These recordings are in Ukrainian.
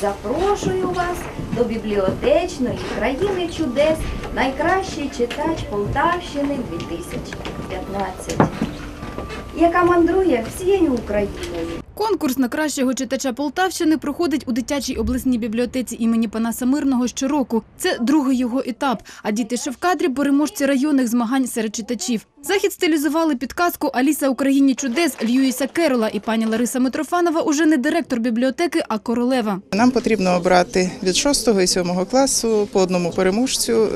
Запрошую вас до бібліотечної країни чудес найкращий читач Полтавщини 2015, яка мандрує всією Україною. Конкурс на кращого читача Полтавщини проходить у дитячій обласній бібліотеці імені Панаса Мирного щороку. Це другий його етап. А діти ще в кадрі переможці районних змагань серед читачів. Захід стилізували під казку Аліса Україні чудес Льюіса Керола і пані Лариса Митрофанова уже не директор бібліотеки, а королева. Нам потрібно обрати від 6 і 7 класу по одному переможцю,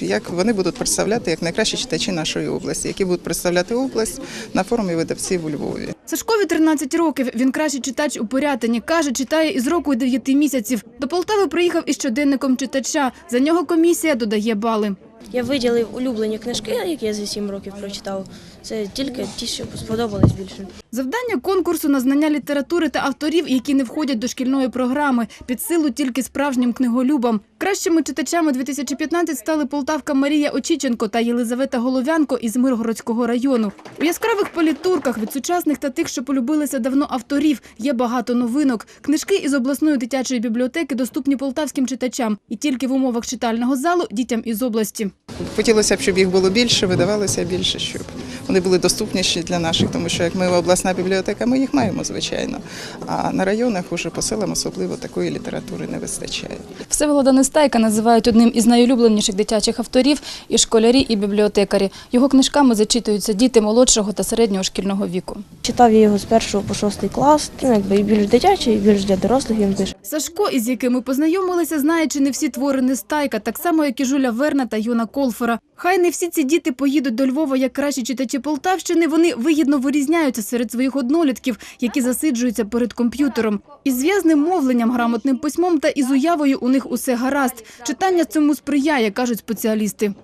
е, як вони будуть представляти як найкращі читачі нашої області, які будуть представляти область на форумі видавців у Львові. Сашкові 13 років. Він кращий читач у Порятині. Каже, читає із року і 9 місяців. До Полтави приїхав із щоденником читача. За нього комісія додає бали. Я виділив улюблені книжки, які я за 7 років прочитав. Це тільки ті, що сподобались більше. Завдання конкурсу на знання літератури та авторів, які не входять до шкільної програми, під силу тільки справжнім книголюбам. Кращими читачами 2015 стали полтавка Марія Очіченко та Єлизавета Головянко із Миргородського району. У яскравих політурках від сучасних та тих, що полюбилися давно авторів, є багато новинок. Книжки із обласної дитячої бібліотеки доступні полтавським читачам і тільки в умовах читального залу дітям із області. Хотілося б, щоб їх було більше, видавалося більше, щоб вони були доступніші для наших, тому що як ми обласна бібліотека, ми їх маємо, звичайно. А на районах уже по селам особливо такої літератури не вистачає. Всеволода Нестайка називають одним із найулюбленіших дитячих авторів і школярі, і бібліотекарі. Його книжками зачитуються діти молодшого та середнього шкільного віку. Читав я його з першого по шостий клас, ну, якби і більш дитячий, і більш для дорослих він пише. Сашко, із яким ми познайомилися, знає, чи не всі твори Нестайка, так само, як і Жуля Верна та Юна Колфера. Хай не всі ці діти поїдуть до Львова як кращі читачі Полтавщини, вони вигідно вирізняються серед своїх однолітків, які засиджуються перед комп'ютером. Із зв'язним мовленням, грамотним письмом та із уявою у усе гаразд. Читання цьому сприяє, кажуть спеціалісти.